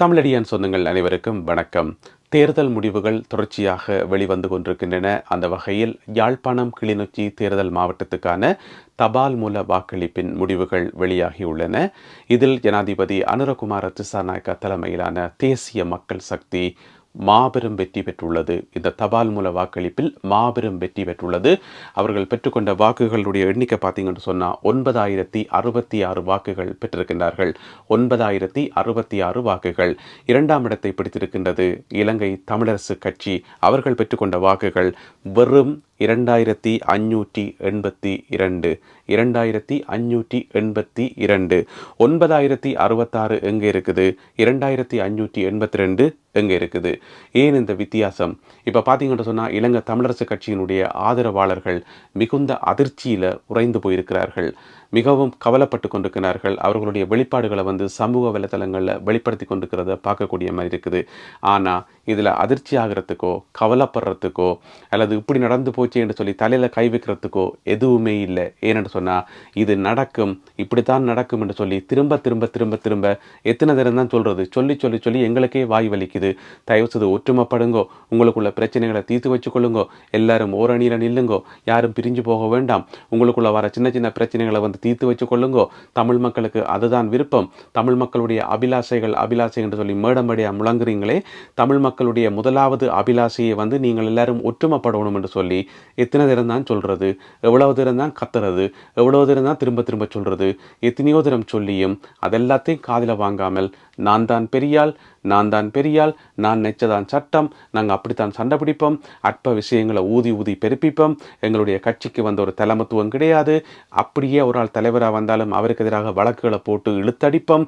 தமிழடியான் சொந்தங்கள் அனைவருக்கும் வணக்கம். தேர்தல் முடிவுகள் தொடர்ச்சியாக வெளிவந்து கொண்டிருக்கின்றன. அந்த வகையில் யாழ்ப்பாணம் கிளிநொச்சி தேர்தல் மாவட்டத்துக்கான தபால் மூல வாக்களிப்பின் முடிவுகள் வெளியாகியுள்ளன. இதில் ஜனாதிபதி அனுரகுமார திசாநாயக்கா தலைமையிலான தேசிய மக்கள் சக்தி மாபெரும் வெற்றி பெற்றுள்ளது. இந்த தபால் மூல வாக்களிப்பில் மாபெரும் வெற்றி பெற்றுள்ளது. அவர்கள் பெற்றுக்கொண்ட வாக்குகளுடைய எண்ணிக்கை பார்த்தீங்கன்னு சொன்னால் ஒன்பதாயிரத்தி அறுபத்தி ஆறு வாக்குகள் பெற்றிருக்கின்றார்கள். ஒன்பதாயிரத்தி அறுபத்தி ஆறு வாக்குகள். இரண்டாம் இடத்தை பிடித்திருக்கின்றது இலங்கை தமிழரசு கட்சி. அவர்கள் பெற்றுக்கொண்ட வாக்குகள் வெறும் இரண்டாயிரத்தி அஞ்சூற்றி எண்பத்தி இரண்டு. இரண்டாயிரத்தி அஞ்சூற்றி எண்பத்தி இரண்டு. ஒன்பதாயிரத்தி அறுபத்தாறு எங்கே இருக்குது? இரண்டாயிரத்தி அஞ்சூற்றி எண்பத்தி ரெண்டு. எங்கே இருக்குது? ஏன் இந்த வித்தியாசம்? இப்போ பார்த்தீங்கன்னு சொன்னால் இலங்கை தமிழரசு கட்சியினுடைய ஆதரவாளர்கள் மிகுந்த அதிர்ச்சியில் உறைந்து போயிருக்கிறார்கள். மிகவும் கவலைப்பட்டு கொண்டிருக்கிறார்கள். அவர்களுடைய வெளிப்பாடுகளை வந்து சமூக வலைத்தளங்களில் வெளிப்படுத்தி கொண்டிருக்கிறத பார்க்கக்கூடிய மாதிரி இருக்குது. ஆனால் இதில் அதிர்ச்சி ஆகிறதுக்கோ கவலைப்படுறதுக்கோ அல்லது இப்படி நடந்து போச்சு என்று சொல்லி தலையில் கை வைக்கிறதுக்கோ எதுவுமே இல்லை. ஏனென்று சொன்னால் இது நடக்கும் இப்படி தான் நடக்கும் என்று சொல்லி திரும்ப திரும்ப திரும்ப திரும்ப எத்தனை தரம் தான் சொல்கிறது சொல்லி சொல்லி சொல்லி எங்களுக்கே வாய் வலிக்குது. தயவுசெய்து ஒற்றுமைப்படுங்கோ. உங்களுக்குள்ள பிரச்சனைகளை தீர்த்து வச்சுக்கொள்ளுங்கோ எல்லாரும் ஓரணியில் நில்லுங்கோ. யாரும் பிரிஞ்சு போக வேண்டாம். உங்களுக்குள்ள வர சின்ன சின்ன பிரச்சனைகளை வந்து தீர்த்து வச்சு கொள்ளுங்கோ தமிழ் மக்களுக்கு அதுதான் விருப்பம். தமிழ் மக்களுடைய அபிலாசைகள் அபிலாசை என்று சொல்லி மேடமடியாக முழங்குறீங்களே. தமிழ் மக்களுடைய முதலாவது அபிலாசையை வந்து நீங்கள் எல்லாரும் ஒற்றுமைப்படணும் என்று சொல்லி எத்தனை தரம் தான் சொல்கிறது எவ்வளவு தரம் தான் கத்துறது? எவ்வளவு தரம் தான் திரும்ப திரும்ப சொல்கிறது எத்தனையோ தரம் சொல்லியும் அதெல்லாத்தையும் காதில் வாங்காமல் நான் தான் பெரியாள் நான் தான் பெரியாள் நான் நெச்சதான் சட்டம் நாங்கள் அப்படித்தான் சண்டை பிடிப்போம் அற்ப விஷயங்களை ஊதி ஊதி பெருப்பிப்போம் எங்களுடைய கட்சிக்கு வந்த ஒரு தலைமத்துவம் கிடையாது அப்படியே ஒரு ஆள் தலைவராக வந்தாலும் அவருக்கு எதிராக வழக்குகளை போட்டு இழுத்தடிப்போம்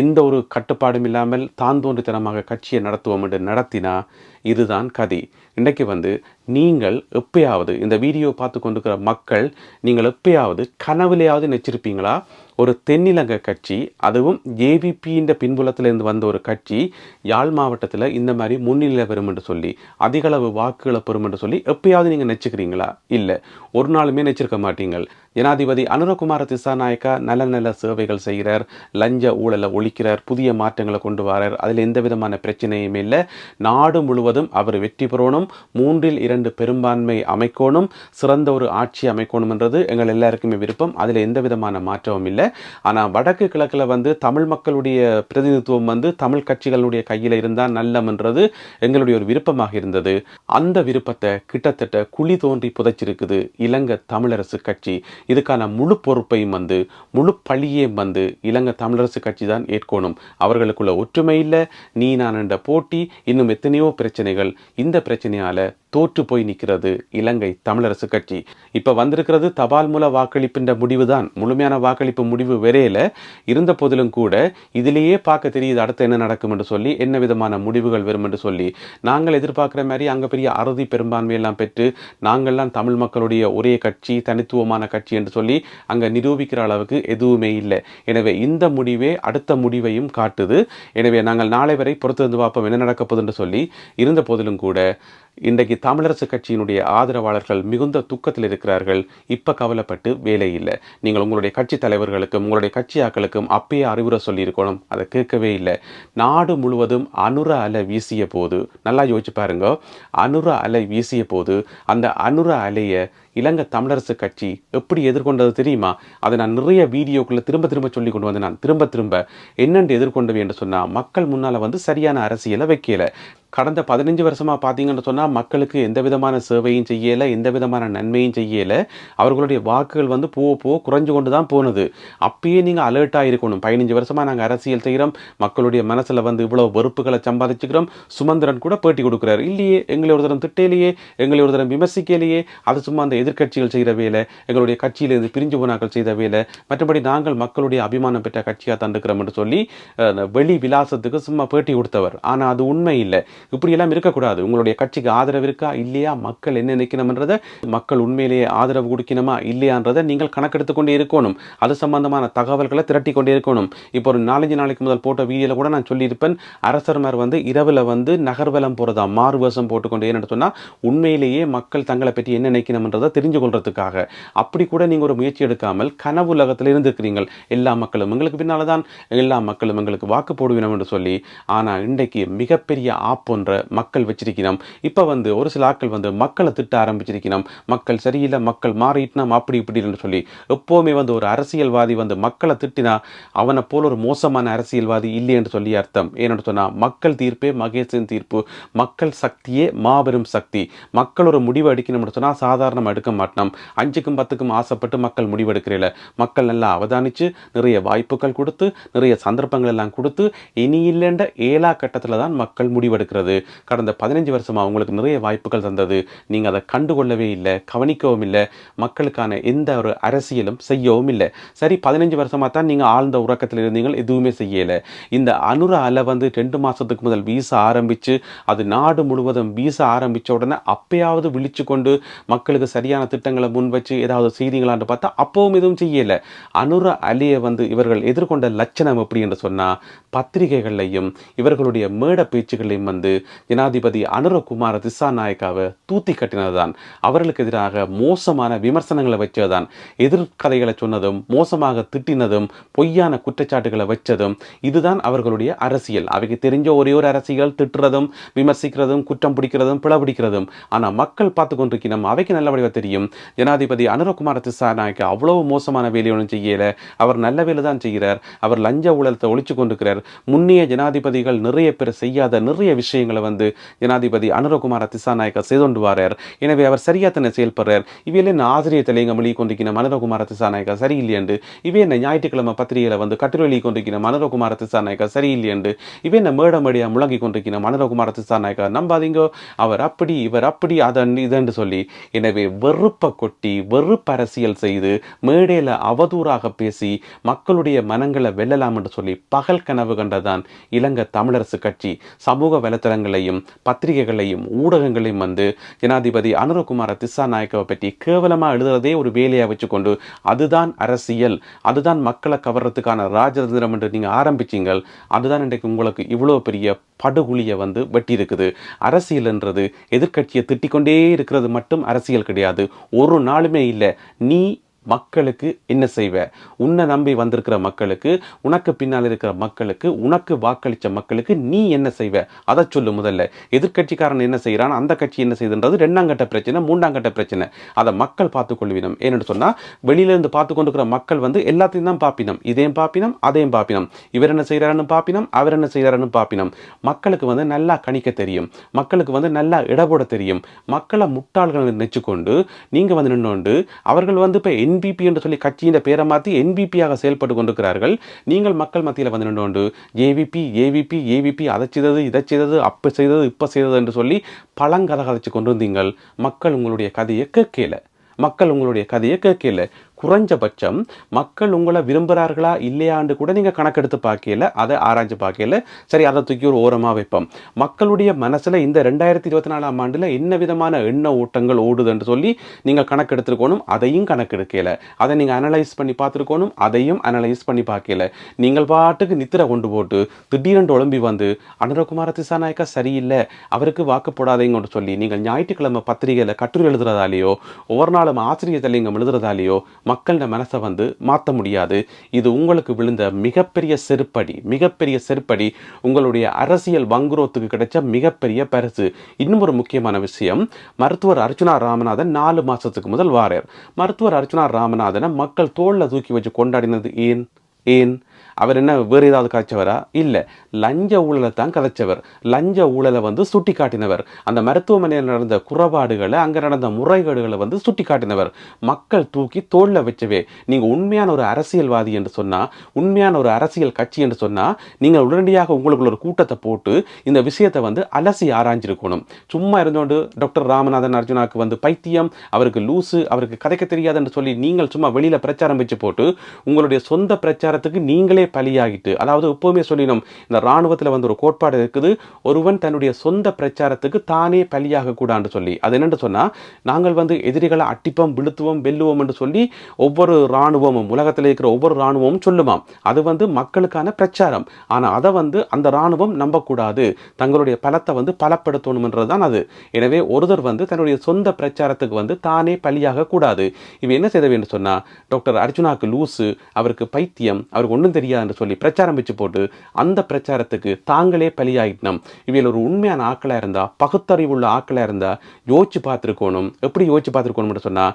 எந்த ஒரு கட்டுப்பாடும் இல்லாமல் தான் தோன்றித்தனமாக கட்சியை நடத்துவோம் என்று நடத்தினா இதுதான் கதி. இன்றைக்கு வந்து நீங்கள் எப்பயாவது இந்த வீடியோ பார்த்து கொண்டிருக்கிற மக்கள் நீங்கள் எப்பயாவது கனவுலையாவது நினச்சிருப்பீங்களா? ஒரு தென்னிலங்க கட்சி அதுவும் ஏவிபின்ற பின்புலத்திலிருந்து வந்த ஒரு கட்சி யாழ் மாவட்டத்தில் இந்த மாதிரி முன்னிலை பெறும் என்று சொல்லி அதிகளவு வாக்குகளை பெறும் என்று சொல்லி எப்பயாவது நீங்கள் நினச்சிக்கிறீங்களா? இல்லை ஒரு நாளுமே நெச்சிருக்க மாட்டீங்கள். ஜனாதிபதி அனுரகுமார திசாநாயக்கா நல்ல நல்ல சேவைகள் செய்கிறார் லஞ்ச ஊழலை ஒழிக்கிறார் புதிய மாற்றங்களை கொண்டு வரார். அதில் எந்த விதமான பிரச்சனையும் இல்லை. நாடு முழுவதும் அவர் வெற்றி பெறணும் மூன்றில் இரண்டு பெரும்பான்மை அமைக்கணும் சிறந்த ஒரு ஆட்சி அமைக்கணும்ன்றது எங்கள் எல்லாருக்குமே விருப்பம். அதில் எந்த விதமான மாற்றமும் இல்லை. ஆனால் வடக்கு கிழக்கில் வந்து தமிழ் மக்களுடைய பிரதிநிதித்துவம் வந்து தமிழ் கட்சிகளுடைய கையில் இருந்தால் நல்லம்ன்றது எங்களுடைய ஒரு விருப்பமாக இருந்தது. அந்த விருப்பத்தை கிட்டத்தட்ட குழி தோன்றி புதைச்சிருக்குது இலங்கை தமிழரசு கட்சி. இதுக்கான முழு பொறுப்பையும் வந்து முழு பழியையும் வந்து இலங்கை தமிழரசு கட்சி தான் ஏற்கணும். அவர்களுக்குள்ள ஒற்றுமை இல்லை. நீ நான் என்ற போட்டி இன்னும் எத்தனையோ பிரச்சனைகள். இந்த பிரச்சனையால் தோற்று போய் நிற்கிறது இலங்கை தமிழரசு கட்சி. இப்போ வந்திருக்கிறது தபால் மூல வாக்களிப்பின்ற முடிவு தான் முழுமையான வாக்களிப்பு முடிவு வரையில இருந்த போதிலும் கூட இதிலேயே பார்க்க தெரியுது அடுத்து என்ன நடக்கும் என்று சொல்லி என்ன விதமான முடிவுகள் வரும் என்று சொல்லி. நாங்கள் எதிர்பார்க்குற மாதிரி அங்கே பெரிய அறுதி பெரும்பான்மையெல்லாம் பெற்று நாங்கள்லாம் தமிழ் மக்களுடைய ஒரே கட்சி தனித்துவமான கட்சி என்று சொல்லி அங்கே நிரூபிக்கிற அளவுக்கு எதுவுமே இல்லை. எனவே இந்த முடிவே அடுத்த முடிவையும் காட்டுது. எனவே நாங்கள் நாளை வரை பொறுத்திருந்து பார்ப்போம் என்ன நடக்க என்று சொல்லி இருந்த போதிலும் கூட இன்றைக்கு தமிழரசு கட்சியினுடைய ஆதரவாளர்கள் மிகுந்த துக்கத்தில் இருக்கிறார்கள். இப்போ கவலைப்பட்டு வேலை இல்லை. நீங்கள் உங்களுடைய கட்சி தலைவர்களுக்கும் உங்களுடைய கட்சியாக்களுக்கும் அப்பயே அறிவுரை சொல்லியிருக்கணும். அதை கேட்கவே இல்லை. நாடு முழுவதும் அனுர அலை வீசிய போது நல்லா யோசிச்சு பாருங்க. அனுர அலை வீசிய போது அந்த அனுர அலையை இலங்கை தமிழரசு கட்சி எப்படி எதிர்கொண்டது தெரியுமா? அதை நான் நிறைய வீடியோக்குள்ளே திரும்ப திரும்ப சொல்லி கொண்டு வந்து நான் திரும்ப திரும்ப என்னென்று எதிர்கொண்டவை என்று சொன்னால் மக்கள் முன்னால் வந்து சரியான அரசியலை வைக்கல. கடந்த பதினஞ்சு வருஷமாக பார்த்தீங்கன்னு சொன்னால் மக்களுக்கு எந்த விதமான சேவையும் செய்யலை எந்த விதமான நன்மையும் செய்யலை. அவர்களுடைய வாக்குகள் வந்து போக போக குறைஞ்சு கொண்டு தான் போனது. அப்பயே நீங்கள் அலர்ட்டாக இருக்கணும். பதினஞ்சு வருஷமாக நாங்கள் அரசியல் செய்கிறோம் மக்களுடைய மனசில் வந்து இவ்வளோ வெறுப்புகளை சம்பாதிச்சுக்கிறோம். சுமந்திரன் கூட பேட்டி கொடுக்குறாரு. இல்லையே எங்களை ஒரு தரம் திட்டையிலேயே எங்களை ஒரு தரம் விமர்சிக்கலையே. அது சும்மா அந்த எதிர்கட்சிகள் செய்கிற வேலை எங்களுடைய கட்சியிலிருந்து பிரிஞ்சு போனாக்கள் செய்த வேலை மற்றபடி நாங்கள் மக்களுடைய அபிமானம் பெற்ற கட்சியாக தந்துக்கிறோம் என்று சொல்லி வெளி விலாசத்துக்கு சும்மா பேட்டி கொடுத்தவர். ஆனால் அது உண்மை இல்லை. இப்படியெல்லாம் இருக்கக்கூடாது. உங்களுடைய கட்சிக்கு ஆதரவு இருக்கா? இல்லையா? மக்கள் என்ன நினைக்கணும்ன்றதை மக்கள் உண்மையிலேயே ஆதரவு கொடுக்கணுமா? இல்லையான்றதை நீங்கள் கணக்கெடுத்து கொண்டே இருக்கணும். அது சம்பந்தமான தகவல்களை திரட்டி கொண்டே இருக்கணும். இப்போ ஒரு நாலஞ்சு நாளைக்கு முதல் போட்ட வீடியோவில் கூட நான் சொல்லியிருப்பேன் அரசர்மார் வந்து இரவில் வந்து நகர்வலம் போகிறதா மாறுவசம் போட்டுக்கொண்டு ஏன்னு சொன்னால் உண்மையிலேயே மக்கள் தங்களை பற்றி என்ன நினைக்கணும்ன்றதை என்றதை தெரிஞ்சு கொள்றதுக்காக அப்படி கூட நீங்கள் ஒரு முயற்சி எடுக்காமல் கனவு உலகத்தில் இருந்திருக்கிறீர்கள் எல்லா மக்களும் எங்களுக்கு பின்னால தான் எல்லா மக்களும் எங்களுக்கு வாக்கு போடுவினோம் என்று சொல்லி ஆனால் இன்றைக்கு மிகப்பெரிய ஆப்பொன்ற மக்கள் வச்சிருக்கிறோம். இப்போ வந்து ஒரு சில ஆட்கள் வந்து மக்களை திட்ட ஆரம்பிச்சிருக்கிறோம். மக்கள் சரியில்லை மக்கள் மாறிட்டினோம் அப்படி இப்படி என்று சொல்லி. எப்போவுமே வந்து ஒரு அரசியல்வாதி வந்து மக்களை திட்டினா அவனை போல ஒரு மோசமான அரசியல்வாதி இல்லை என்று சொல்லி அர்த்தம். ஏன்னு சொன்னால் மக்கள் தீர்ப்பே மகேசன் தீர்ப்பு. மக்கள் சக்தியே மாபெரும் சக்தி. மக்கள் ஒரு முடிவு எடுக்கணும்னு சொன்னால் சாதாரணமாக எடுக்க மாட்டோம். அஞ்சுக்கும் பத்துக்கும் ஆசைப்பட்டு மக்கள் முடிவெடுக்கிறீல. மக்கள் நல்லா அவதானித்து நிறைய வாய்ப்புகள் கொடுத்து நிறைய சந்தர்ப்பங்கள் எல்லாம் கொடுத்து இனி இல்லைன்ற ஏழா கட்டத்தில் தான் மக்கள் முடிவெடுக்கிறது. கடந்த பதினஞ்சு வருஷமாக அவங்களுக்கு நிறைய வாய்ப்புகள் தந்தது. நீங்கள் அதை கண்டுகொள்ளவே இல்லை கவனிக்கவும் இல்லை. மக்களுக்கான எந்த ஒரு அரசியலும் செய்யவும் இல்லை. சரி பதினஞ்சு வருஷமாக தான் நீங்கள் ஆழ்ந்த உறக்கத்தில் இருந்தீங்க எதுவுமே செய்யலை. இந்த அனுர அலை வந்து ரெண்டு மாதத்துக்கு முதல் வீச ஆரம்பித்து அது நாடு முழுவதும் வீச ஆரம்பித்த உடனே அப்பயாவது விழிச்சு கொண்டு மக்களுக்கு சரி சரியான திட்டங்களை முன் வச்சு ஏதாவது செய்திங்களான்னு பார்த்தா அப்போவும் எதுவும் செய்யலை. அனுர அலியை வந்து இவர்கள் எதிர்கொண்ட லட்சணம் எப்படி என்று சொன்னால் பத்திரிகைகள்லையும் இவர்களுடைய மேட பேச்சுகளையும் வந்து ஜனாதிபதி அனுரகுமார திசாநாயக்காவை தூத்தி கட்டினதுதான். அவர்களுக்கு எதிராக மோசமான விமர்சனங்களை வச்சதுதான். எதிர்கதைகளை சொன்னதும் மோசமாக திட்டினதும் பொய்யான குற்றச்சாட்டுகளை வச்சதும் இதுதான் அவர்களுடைய அரசியல். அவைக்கு தெரிஞ்ச ஒரே ஒரு அரசியல் திட்டுறதும் விமர்சிக்கிறதும் குற்றம் பிடிக்கிறதும் பிளபிடிக்கிறதும் ஆனால் மக்கள் பார்த்து கொண்டிருக்கணும் அவைக்கு நல்ல வடிவம் தெரியும். ஜனாதிபதி அனுரகுமார திசாநாயக்கு அவ்வளவு மோசமான வேலை ஒன்றும் செய்யல. அவர் நல்ல வேலை தான் செய்கிறார். அவர் லஞ்ச ஊழலத்தை ஒழிச்சு கொண்டிருக்கிறார். முன்னைய ஜனாதிபதிகள் நிறைய பேர் செய்யாத நிறைய விஷயங்களை வந்து ஜனாதிபதி அனுரகுமார திசாநாயக்கா செய்து கொண்டு வரார். எனவே அவர் சரியா தானே செயல்படுறார். இவையில என்ன ஆசிரியர் தலைங்க மொழி கொண்டிருக்கிற மனோரகுமார திசாநாயக்கா சரியில்லையண்டு இவே என்ன ஞாயிற்றுக்கிழமை பத்திரிகையில வந்து கட்டுரை கொண்டிருக்கிற மனோரகுமார திசாநாயக்கா சரியில்லையண்டு இவே என்ன மேட மேடையா முழங்கி கொண்டிருக்கிற மனோரகுமார திசாநாயக்கா நம்பாதீங்க? அவர் அப்படி இவர் அப்படி அதன் இதென்று சொல்லி. எனவே வெறுப்பை கொட்டி வெறுப்பரசியல் செய்து மேடையில் அவதூறாக பேசி மக்களுடைய மனங்களை வெல்லலாம் என்று சொல்லி பகல் கனவு கண்டதான் இலங்கை தமிழரசு கட்சி. சமூக வலைத்தளங்களையும் பத்திரிகைகளையும் ஊடகங்களையும் வந்து ஜனாதிபதி அனுரகுமார திசாநாயக்கவை பற்றி கேவலமாக எழுதுறதே ஒரு வேலையாக வச்சுக்கொண்டு அதுதான் அரசியல் அதுதான் மக்களை கவர்றதுக்கான ராஜதந்திரம் என்று நீங்கள் ஆரம்பிச்சீங்கள் அதுதான் இன்றைக்கு உங்களுக்கு இவ்வளோ பெரிய படுகுழியை வந்து வெட்டி இருக்குது அரசியல்ன்றது எதிர்க்கட்சியை திட்டிக்கொண்டே இருக்கிறது மட்டும் அரசியல் கிடையாது. ஒரு நாளுமே இல்லை. நீ மக்களுக்கு என்ன செய்வ? உன்னை நம்பி வந்திருக்கிற மக்களுக்கு உனக்கு பின்னால் இருக்கிற மக்களுக்கு உனக்கு வாக்களித்த மக்களுக்கு நீ என்ன செய்வ? அதை சொல்லு முதல்ல. எதிர்க்கட்சிக்காரன் என்ன செய்கிறான் அந்த கட்சி என்ன செய்யுதுன்றது ரெண்டாம் கட்ட பிரச்சனை மூன்றாம் கட்ட பிரச்சனை. அதை மக்கள் பார்த்து கொள்வினம். ஏன்னு சொன்னால் வெளியிலேருந்து பார்த்து கொண்டிருக்கிற மக்கள் வந்து எல்லாத்தையும் தான் பாப்பினம். இதையும் பாப்பினம் அதையும் பாப்பினம். இவர் என்ன செய்கிறாருன்னு பாப்பினம் அவர் என்ன செய்கிறாருன்னு பாப்பினம். மக்களுக்கு வந்து நல்லா கணிக்க தெரியும். மக்களுக்கு வந்து நல்லா இடபோட தெரியும். மக்களை முட்டாள்கள் நினைச்சுக்கொண்டு நீங்கள் வந்து நின்று அவர்கள் வந்து இப்போ என்ன என்பிபி என்று சொல்லி கட்சியின் பேரை மாற்றி என்பிபியாக செயல்பட்டு கொண்டிருக்கிறார்கள். நீங்கள் மக்கள் மத்தியில் வந்து நின்று ஏவிபி ஏவிபி ஏவிபி அதை செய்தது இதை செய்தது அப்போ செய்தது இப்போ செய்தது என்று சொல்லி பழங்கதை கதைச்சு கொண்டு வந்தீங்கள் மக்கள் உங்களுடைய கதையை கேட்கல. மக்கள் உங்களுடைய கதையை கேட்கல. குறைஞ்சபட்சம் மக்கள் உங்களை விரும்புகிறார்களா இல்லையான்னு கூட நீங்கள் கணக்கெடுத்து பார்க்கல அதை ஆராய்ஞ்சு பார்க்கல சரி அதை தூக்கி ஒரு ஓரமாக வைப்போம். மக்களுடைய மனசில் இந்த ரெண்டாயிரத்தி இருபத்தி நாலாம் ஆண்டில் என்ன விதமான எண்ண ஓட்டங்கள் ஓடுதுன்னு சொல்லி நீங்கள் கணக்கெடுத்துருக்கணும் அதையும் கணக்கெடுக்கல. அதை நீங்கள் அனலைஸ் பண்ணி பார்த்துருக்கணும் அதையும் அனலைஸ் பண்ணி பார்க்கல. நீங்கள் பாட்டுக்கு நித்திரை கொண்டு போட்டு திடீரென்று உழம்பி வந்து அனுரகுமார திசாநாயக்கா சரியில்லை அவருக்கு வாக்கு போடாதீங்கன்னு சொல்லி நீங்கள் ஞாயிற்றுக்கிழமை பத்திரிகையில் கட்டுரை எழுதுறதாலேயோ ஒவ்வொரு நாளும் ஆசிரியர் தலைங்கம் எழுதுறதாலேயோ மக்களோட மனசை வந்து மாற்ற முடியாது. இது உங்களுக்கு விழுந்த மிகப்பெரிய செருப்படி மிகப்பெரிய செருப்படி உங்களுடைய அரசியல் வங்குரோத்துக்கு கிடைச்ச மிகப்பெரிய பரிசு. இன்னும் ஒரு முக்கியமான விஷயம் மருத்துவர் அர்ச்சுனா ராமநாதன் நாலு மாசத்துக்கு முதல் வாரார். மருத்துவர் அர்ச்சுனா ராமநாதனை மக்கள் தோளில் தூக்கி வச்சு கொண்டாடினது ஏன்? ஏன்? அவர் என்ன வேறு ஏதாவது கதைச்சவரா இல்லை. லஞ்ச ஊழலை தான் கதைச்சவர் லஞ்ச ஊழலை வந்து சுட்டி காட்டினவர் அந்த மருத்துவமனையில் நடந்த குறைபாடுகளை அங்கே நடந்த முறைகேடுகளை வந்து சுட்டி காட்டினவர் மக்கள் தூக்கி தோளில் வச்சவே. நீங்கள் உண்மையான ஒரு அரசியல்வாதி என்று சொன்னால் உண்மையான ஒரு அரசியல் கட்சி என்று சொன்னால் நீங்கள் உடனடியாக உங்களுக்குள்ள ஒரு கூட்டத்தை போட்டு இந்த விஷயத்தை வந்து அலசி ஆராய்ஞ்சிருக்கணும். சும்மா இருந்தோண்டு டாக்டர் ராமநாதன் அர்ஜுனாக்கு வந்து பைத்தியம் அவருக்கு லூசு அவருக்கு கதைக்க தெரியாதுன்னு சொல்லி நீங்கள் சும்மா வெளியில் பிரச்சாரம் வச்சு போட்டு உங்களுடைய சொந்த பிரச்சாரத்துக்கு நீங்களே பலியாகிட்டு அதாவது எப்போவுமே சொல்லினோம் இந்த இராணுவத்தில் வந்து ஒரு கோட்பாடு இருக்குது ஒருவன் தன்னுடைய சொந்த பிரச்சாரத்துக்கு தானே பலியாக கூடான்னு சொல்லி. அது என்னென்னு சொன்னால் நாங்கள் வந்து எதிரிகளை அட்டிப்போம் விழுத்துவோம் வெல்லுவோம் என்று சொல்லி ஒவ்வொரு இராணுவமும் உலகத்தில் இருக்கிற ஒவ்வொரு இராணுவமும் சொல்லுமாம். அது வந்து மக்களுக்கான பிரச்சாரம். ஆனால் அதை வந்து அந்த இராணுவம் நம்பக்கூடாது. தங்களுடைய பலத்தை வந்து பலப்படுத்தணும்ன்றது தான் அது. எனவே ஒருத்தர் வந்து தன்னுடைய சொந்த பிரச்சாரத்துக்கு வந்து தானே பலியாக கூடாது இவ என்ன செய்த வேண்டும் சொன்னால் டாக்டர் அர்ஜுனாக்கு லூசு அவருக்கு பைத்தியம் அவருக்கு ஒன்றும் தெரியாது. என்று சொல்லி பிரச்சாரம் வச்சு போட்டு அந்த பிரச்சாரத்துக்கு தாங்களே பலியாகிட்டோம் இவையில் ஒரு உண்மையான ஆக்களாக இருந்தா பகுத்தறிவுள்ள ஆக்களாக இருந்தா யோசிச்சு பார்த்துருக்கணும். எப்படி யோசிச்சு பார்த்துருக்கணும்னு சொன்னா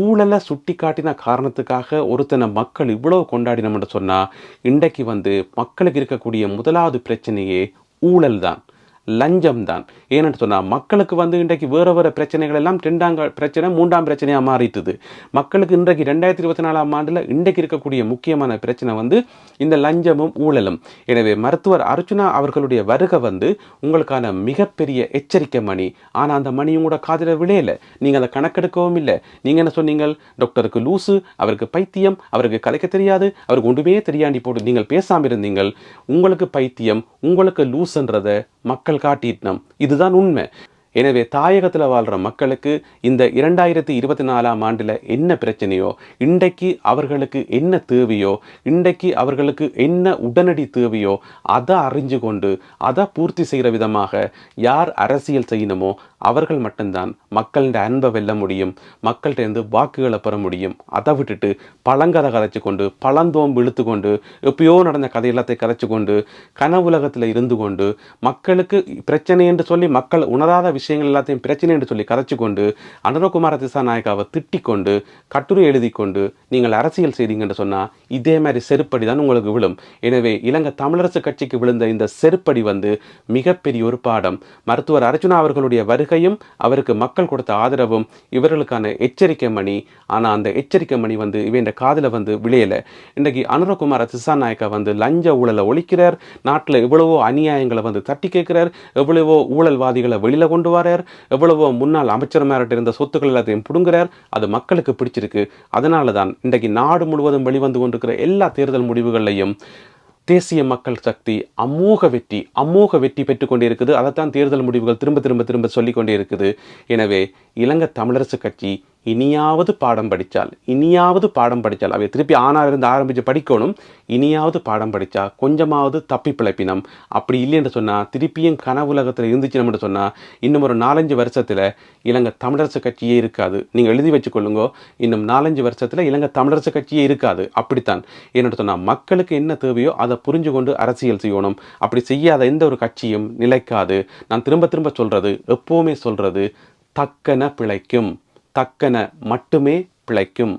ஊழலை சுட்டி காட்டின காரணத்துக்காக ஒருத்தனை மக்கள் இவ்வளவு கொண்டாடினோம்னு சொன்னா இன்றைக்கு வந்து மக்களுக்கு இருக்கக்கூடிய முதலாவது பிரச்சனையே ஊழல் தான் லஞ்சம் தான் ஏன்னு சொன்னால் மக்களுக்கு வந்து இன்றைக்கு வேறு வேறு பிரச்சனைகள் எல்லாம் ரெண்டாங்க பிரச்சனை மூன்றாம் பிரச்சனையாக மாறிட்டுது. மக்களுக்கு இன்றைக்கு ரெண்டாயிரத்தி இருபத்தி நாலாம் ஆண்டில் இன்றைக்கு இருக்கக்கூடிய முக்கியமான பிரச்சனை வந்து இந்த லஞ்சமும் ஊழலும். எனவே மருத்துவர் அர்ச்சுனா அவர்களுடைய வருகை வந்து உங்களுக்கான மிகப்பெரிய எச்சரிக்கை மணி. ஆனால் அந்த மணி உங்களோட காதில் விளையலை நீங்கள் அதை கணக்கெடுக்கவும் இல்லை. நீங்கள் என்ன சொன்னீங்க டாக்டருக்கு லூசு அவருக்கு பைத்தியம் அவருக்கு கலைக்க தெரியாது அவருக்கு ஒன்றுமே தெரியாண்டி போட்டு நீங்கள் பேசாமல் இருந்தீங்கள். உங்களுக்கு பைத்தியம் உங்களுக்கு லூசுன்றதை மக்கள் காட்டிட்டோம் இதுதான் உண்மை. எனவே தாயகத்தில் வாழ்கிற மக்களுக்கு இந்த இரண்டாயிரத்தி இருபத்தி நாலாம் ஆண்டில் என்ன பிரச்சனையோ இன்றைக்கு அவர்களுக்கு என்ன தேவையோ இன்றைக்கு அவர்களுக்கு என்ன உடனடி தேவையோ அதை அறிஞ்சு கொண்டு அதை பூர்த்தி செய்கிற விதமாக யார் அரசியல் செய்யணுமோ அவர்கள் மட்டும்தான் மக்களின் அன்பை வெல்ல முடியும் மக்கள்கிட்டேருந்து வாக்குகளை பெற முடியும். அதை விட்டுட்டு பழங்கதை கதைச்சு கொண்டு பழந்தோம்பு இழுத்து கொண்டு எப்பயோ நடந்த கதை எல்லாத்தையும் கதைச்சு கொண்டு கனவுலகத்தில் இருந்து கொண்டு மக்களுக்கு பிரச்சனை என்று சொல்லி மக்கள் உணராத விஷயங்கள் எல்லாத்தையும் பிரச்சனை என்று சொல்லி கதைச்சு கொண்டு அனுரகுமார திசாநாயக்காவை திட்டிக் கொண்டு கட்டுரை எழுதி கொண்டு நீங்கள் அரசியல் செய்தீங்கன்னு சொன்னால் இதே மாதிரி செருப்படி தான் உங்களுக்கு விழும். எனவே இலங்கை தமிழரசு கட்சிக்கு விழுந்த இந்த செருப்படி வந்து மிகப்பெரிய ஒரு பாடம். மருத்துவர் அர்ஜுனா அவர்களுடைய சலுகையும் அவருக்கு மக்கள் கொடுத்த ஆதரவும் இவர்களுக்கான எச்சரிக்கை மணி. ஆனால் அந்த எச்சரிக்கை மணி வந்து இவன் காதில் வந்து விளையலை. இன்றைக்கு அனுரகுமார திசாநாயக்கா வந்து லஞ்ச ஊழலை ஒழிக்கிறார். நாட்டில் எவ்வளவோ அநியாயங்களை வந்து தட்டி கேட்கிறார். எவ்வளவோ ஊழல்வாதிகளை வெளியில் கொண்டு வரார். எவ்வளவோ முன்னாள் அமைச்சர்மார்கிட்ட இருந்த சொத்துக்கள் எல்லாத்தையும் பிடுங்குறார். அது மக்களுக்கு பிடிச்சிருக்கு. அதனால தான் இன்றைக்கு நாடு முழுவதும் வெளிவந்து கொண்டிருக்கிற எல்லா தேர்தல் முடிவுகளையும் தேசிய மக்கள் சக்தி அமோக வெற்றி அமோக வெற்றி பெற்றுக்கொண்டே இருக்குது அதைத்தான் தேர்தல் முடிவுகள் திரும்ப திரும்ப திரும்ப சொல்லிக்கொண்டே இருக்குது எனவே இலங்கை தமிழரசு கட்சி இனியாவது பாடம் படித்தால் இனியாவது பாடம் படித்தால் அவை திருப்பி ஆனாலிருந்து ஆரம்பித்து படிக்கணும் இனியாவது பாடம் படித்தா கொஞ்சமாவது தப்பி பிழைப்பினம். அப்படி இல்லைன்னு சொன்னால் திருப்பியும் கனவுலகத்தில் இருந்துச்சுன்னு சொன்னால் இன்னும் ஒரு நாலஞ்சு வருஷத்தில் இலங்கை தமிழரசு கட்சியே இருக்காது. நீங்கள் எழுதி வச்சுக்கொள்ளுங்கோ இன்னும் நாலஞ்சு வருஷத்தில் இலங்கை தமிழரசு கட்சியே இருக்காது. அப்படித்தான். என்னோட சொன்னால் மக்களுக்கு என்ன தேவையோ அதை புரிஞ்சு கொண்டு அரசியல் செய்யணும். அப்படி செய்யாத எந்த ஒரு கட்சியும் நிலைக்காது. நான் திரும்ப திரும்ப சொல்கிறது எப்போவுமே சொல்கிறது தக்கன பிழைக்கும் தக்கன மட்டுமே பிழைக்கும்.